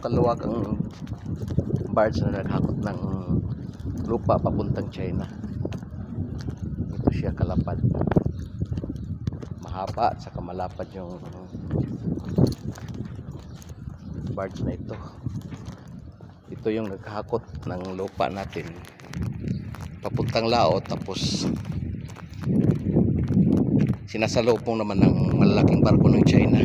kaluwag ang barge na naghakot ng lupa papuntang China. Ito siya kalapad. Mahaba at saka malapad yung barge na ito. Ito yung naghakot ng lupa natin papuntang laot tapos sinasalubong naman ng malalaking barko ng China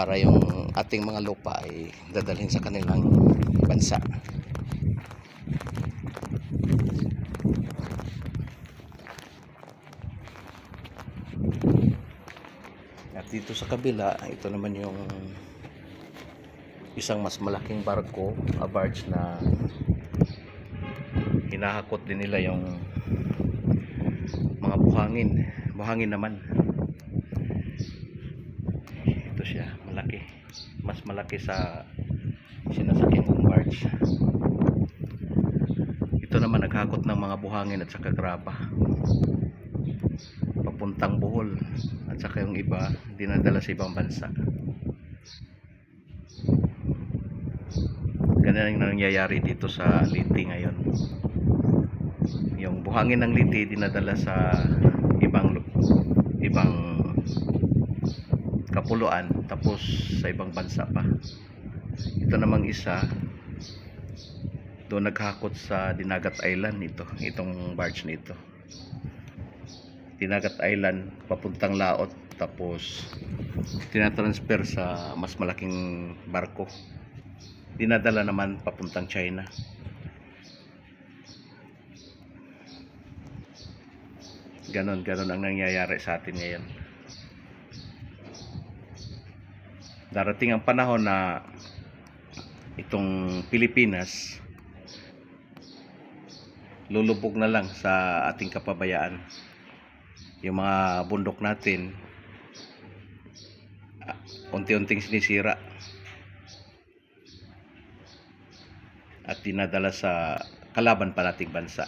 para yung ating mga lupa ay dadalhin sa kanilang bansa. At dito sa kabila, ito naman yung isang mas malaking barko, a barge na hinahakot din nila yung mga buhangin. Buhangin naman. Ito siya, malaki. Mas malaki sa sinasakyan kong barge. Ito naman naghakot ng mga buhangin at saka graba. Papuntang Bohol at saka yung iba dinadala sa ibang bansa. Ganyan ang nangyayari dito sa Liti ngayon. Yung buhangin ng Liti dinadala sa ibang ibang kapuluan tapos sa ibang bansa pa. Ito namang isa doon naghakot sa Dinagat Island ito, itong barge nito. Dinagat Island papuntang Laot tapos tinatransfer sa mas malaking barko. Dinadala naman papuntang China. Ganon, ganon ang nangyayari sa atin ngayon. Darating ang panahon na itong Pilipinas lulubog na lang sa ating kapabayaan. Yung mga bundok natin ah, unti-unting sinisira at dinadala sa kalaban pa nating bansa.